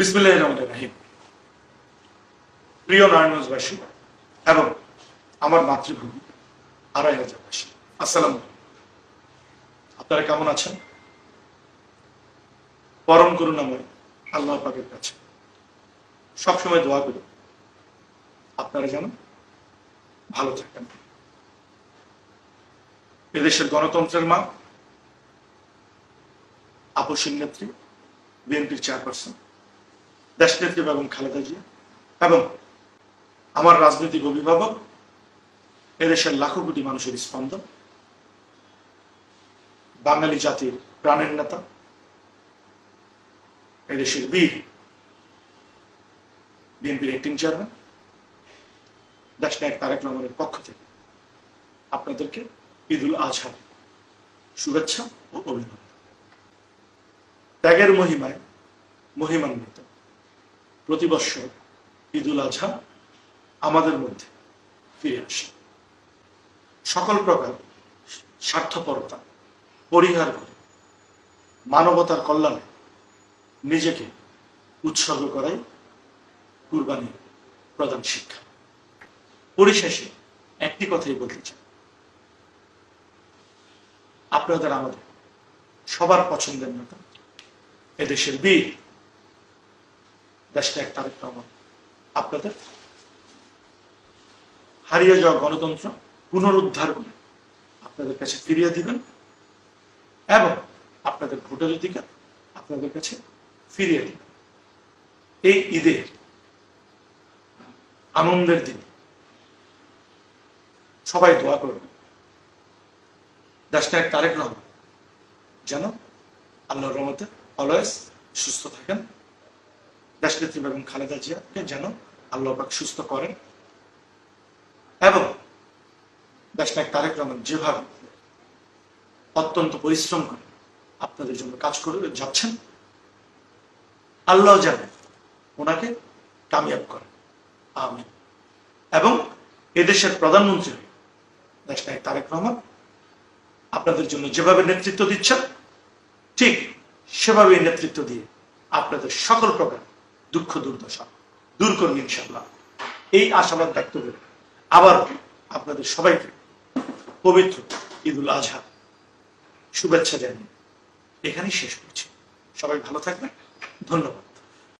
বিসমিল্লাহ রহমান রাহিম। প্রিয় নারায়ণগঞ্জবাসী এবং আমার মাতৃভূমি আড়াই হাজারবাসী আসসালাম আপনারা কেমন আছেন? পরম করুণাময় আল্লাহ পাকের কাছে সবসময় দোয়া করি। আপনারা যেন ভালো থাকেন। এদেশের গণতন্ত্রের মা, আপসীন নেত্রী, বিএনপির চেয়ারপারসন দেশনেত্রী বেগম খালেদা জিয়া এবং আমার রাজনৈতিক অভিভাবক, এদেশের লাখো কোটি মানুষের স্পন্দন, বাঙালি জাতির প্রাণের নেতা, এদেশের বীর বিএনপির একটিং চেয়ারম্যান দেশনায়ক তারেক রহমানের পক্ষ থেকে আপনাদেরকে ঈদুল আজহা শুভেচ্ছা ও অভিনন্দন। ত্যাগের মহিমায় মহিমান্বিত। প্রতি বৎসর ঈদুল আজহা আমাদের মধ্যে ফিরে আসে। সকল প্রকার স্বার্থপরতা পরিহার করে মানবতার কল্যাণে নিজেকে উৎসর্গ করাই কুরবানি প্রধান শিক্ষা। পরিশেষে একটি কথাই বলতে চাই। আপনাদের আমাদের সবার পছন্দের নেতা এদেশের বীর দেশটা এক তারেক রহমান আপনাদের? হারিয়ে যাওয়া গণতন্ত্র পুনরুদ্ধার করে আপনাদের কাছে ফিরিয়ে দিবেন এবং আপনাদের ভোটের অধিকার আপনাদের কাছে ফিরিয়ে দিবেন। এই ঈদে, আনন্দের দিন, সবাই দোয়া করবেন। দেশটা এক তারেক রহমান, যেন আল্লাহর রহমতে অলওয়েজ সুস্থ থাকেন। দেশনেত্রী বেগম খালেদা জিয়াকে যেন আল্লাহ পাক সুস্থ করেন। এবং দেশনায়ক তারেক রহমান যেভাবে অত্যন্ত পরিশ্রম করে আপনাদের জন্য কাজ করে যাচ্ছেন, আল্লাহ জানে ওনাকে কামিয়াব করেন। আমি এবং এদেশের প্রধানমন্ত্রী দেশনায়ক তারেক রহমান আপনাদের জন্য যেভাবে নেতৃত্ব দিচ্ছেন, ঠিক সেভাবে নেতৃত্ব দিয়ে আপনাদের সকল প্রকার দুঃখ, দুর্দশা দূর করুন ইনশাল্লাহ এই আশাবাদ ব্যক্ত করে। আবার আপনাদের সবাইকে পবিত্র ঈদুল আজহা শুভেচ্ছা জানিয়ে এখানেই শেষ করছি। সবাই ভালো থাকবেন। ধন্যবাদ।